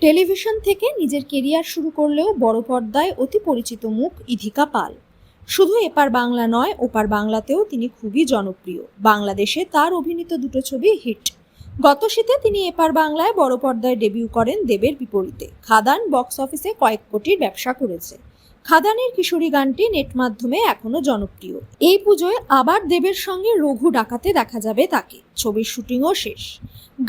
Television থেকে নিজের career শুরু করলেও বড় পর্দায় অতি পরিচিত মুখ ইধিকা পাল। শুধু এপার বাংলা নয়, ওপার বাংলাতেও তিনি খুবই জনপ্রিয়। বাংলাদেশে তার অভিনীত দুটো ছবি হিট। গত শীতে তিনি এপার বাংলায় বড় পর্দায় ডেবিউ করেন দেবের বিপরীতে। খাদান বক্স অফিসে কয়েক কোটির ব্যবসা করেছে। খাদানের কিশোরী গানটি নেট মাধ্যমে এখনও জনপ্রিয়। এই পুজোয় আবার দেবের সঙ্গে রঘু ডাকাতে দেখা যাবে তাকে। ছবির শুটিংও শেষ।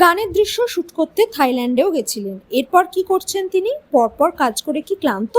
গানের দৃশ্য শুট করতে থাইল্যান্ডেও গেছিলেন। এরপর কি করছেন তিনি? পরপর কাজ করে কি ক্লান্ত?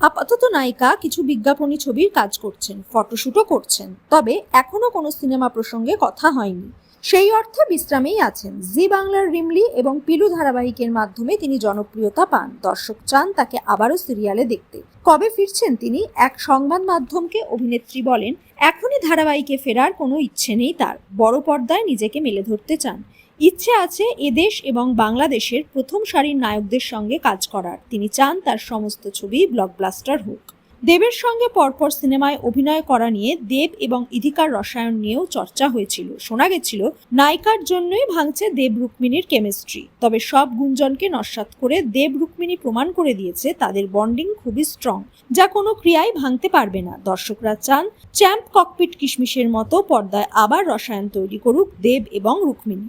আপাতত নায়িকা কিছু বিজ্ঞাপনী ছবির কাজ করছেন, ফটোশুটও করছেন। তবে এখনও কোনো সিনেমা প্রসঙ্গে কথা হয়নি। সেই অর্থে বিশ্রামেই আছেন। জি বাংলার রিমলি এবং পিলু ধারাবাহিকের মাধ্যমে তিনি জনপ্রিয়তা পান। দর্শক চান তাকে আবারও সিরিয়ালে দেখতে। কবে ফিরছেন তিনি? এক সংবাদ মাধ্যমকে অভিনেত্রী বলেন, এখনই ধারাবাহিকে ফেরার কোনো ইচ্ছে নেই তার। বড় পর্দায় নিজেকে মেলে ধরতে চান। ইচ্ছে আছে এদেশ এবং বাংলাদেশের প্রথম সারির নায়কদের সঙ্গে কাজ করার। তিনি চান তার সমস্ত ছবি ব্লকবাস্টার হোক। দেবের সঙ্গে পরপর সিনেমায় অভিনয় করা নিয়ে দেব এবং ইধিকার রসায়ন নিয়েও চর্চা হয়েছিল। শোনা গেছিল, নায়িকার জন্যই ভাঙছে দেব রুক্মিণীর কেমিস্ট্রি। তবে সব গুঞ্জনকে নস্বাত করে দেব রুক্মিণী প্রমাণ করে দিয়েছে, তাদের বন্ডিং খুবই স্ট্রং, যা কোনো ক্রিয়াই ভাঙতে পারবে না। দর্শকরা চান, চ্যাম্প ককপিট কিশমিশের মতো পর্দায় আবার রসায়ন তৈরি করুক দেব এবং রুক্মিণী।